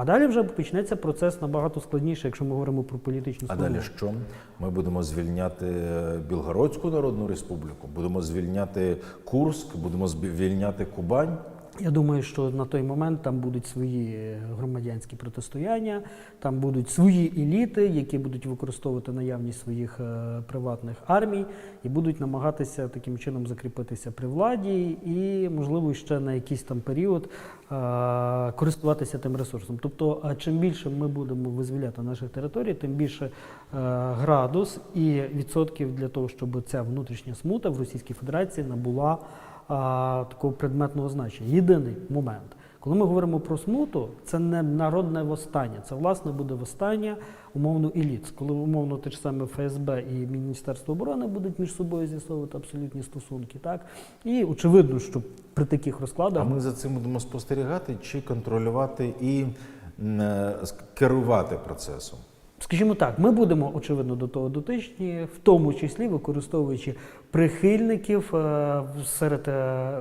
А далі вже почнеться процес набагато складніший, якщо ми говоримо про політичну А далі що? Ми будемо звільняти Білгородську Народну Республіку, будемо звільняти Курск, будемо звільняти Кубань. Я думаю, що на той момент там будуть свої громадянські протистояння, там будуть свої еліти, які будуть використовувати наявність своїх е, приватних армій і будуть намагатися таким чином закріпитися при владі і, можливо, ще на якийсь там період е, користуватися тим ресурсом. Тобто, чим більше ми будемо визволяти наших територій, тим більше е, градус і відсотків для того, щоб ця внутрішня смута в Російській Федерації набула а, такого предметного значення. Єдиний момент. Коли ми говоримо про смуту, це не народне восстання, це власне буде восстання умовно еліт. Коли умовно те ж саме ФСБ і Міністерство оборони будуть між собою з'ясовувати абсолютні стосунки, так і очевидно, що при таких розкладах А ми за цим будемо спостерігати чи контролювати і е, керувати процесом. Скажімо так, ми будемо очевидно до того дотичні, в тому числі використовуючи прихильників е, серед е,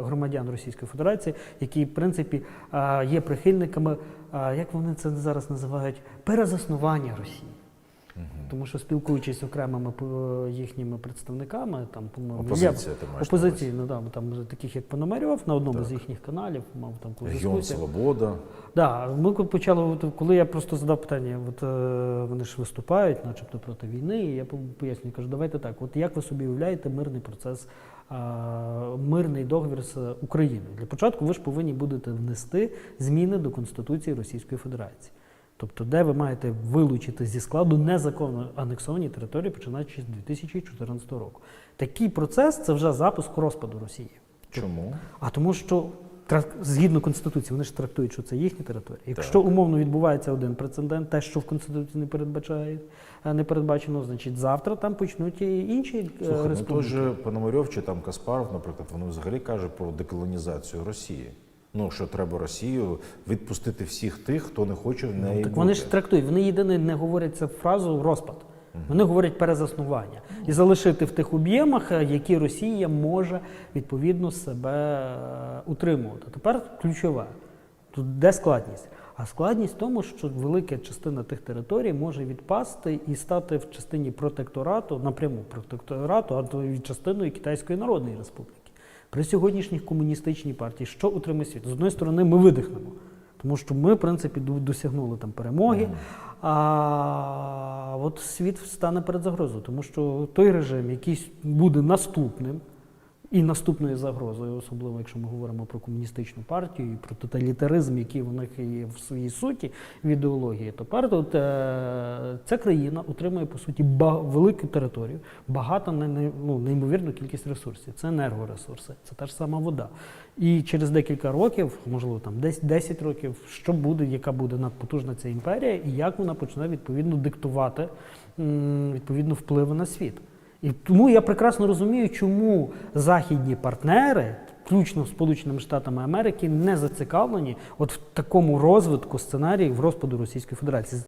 громадян Російської Федерації, які в принципі е, є прихильниками, як вони це зараз називають, перезаснування Росії. Тому що спілкуючись з окремими е, їхніми представниками, там по-моєму Опозиція, ти маєш опозиційно, да, там таких як Пономарьов на одному з їхніх каналів, мав там Регіон. Свобода. Да, ми почали, коли я просто задав питання, от е, вони ж виступають, начебто проти війни, і я по- пояснюю, кажу, давайте так, от як ви собі уявляєте мирний процес, мирний договір з Україною? Для початку ви ж повинні будете внести зміни до Конституції Російської Федерації. Тобто, де ви маєте вилучити зі складу незаконно анексовані території, починаючи з 2014 року. Такий процес це вже запуск розпаду Росії. Чому? А тому, що згідно конституції, вони ж трактують, що це їхні території. Якщо умовно відбувається один прецедент, те, що в конституції не передбачає, е, не передбачено, значить завтра там почнуть і інші е, Слухай, ну той же Пономарьов чи там Каспаров, наприклад, вони взагалі кажуть про деколонізацію Росії. Ну що треба Росію відпустити всіх тих, хто не хоче в неї Ну, Так бути. вони ж трактують, вони єдине не говорять цю фразу розпад. Вони говорять перезаснування і залишити в тих об'ємах, е, які Росія може відповідно себе е, утримувати. Тепер ключове тут де складність. А складність в тому, що велика частина тих територій може відпасти і стати в частині протекторату, напряму протекторату, а то і частиною Китайської Народної Республіки. При сьогоднішніх комуністичній партії, що утримує світ? З одної сторони, ми видихнемо. Тому що ми, в принципі, досягнули там перемоги, а от світ стане перед загрозою, тому що той режим, який буде наступним і наступною загрозою, особливо якщо ми говоримо про комуністичну партію і про тоталітаризм, який в них є в своїй суті в ідеології, тепер тут е, ця країна отримує по суті велику територію, багато ну, неймовірну кількість ресурсів. Це енергоресурси, це та ж сама вода. І через декілька років, можливо, там десь 10 років, що буде, яка буде надпотужна ця імперія, і як вона почне відповідно диктувати відповідно впливи на світ. І тому я прекрасно розумію, чому західні партнери, включно з Сполученими Штатами Америки, не зацікавлені от в такому розвитку сценаріїв розпаду Російської Федерації.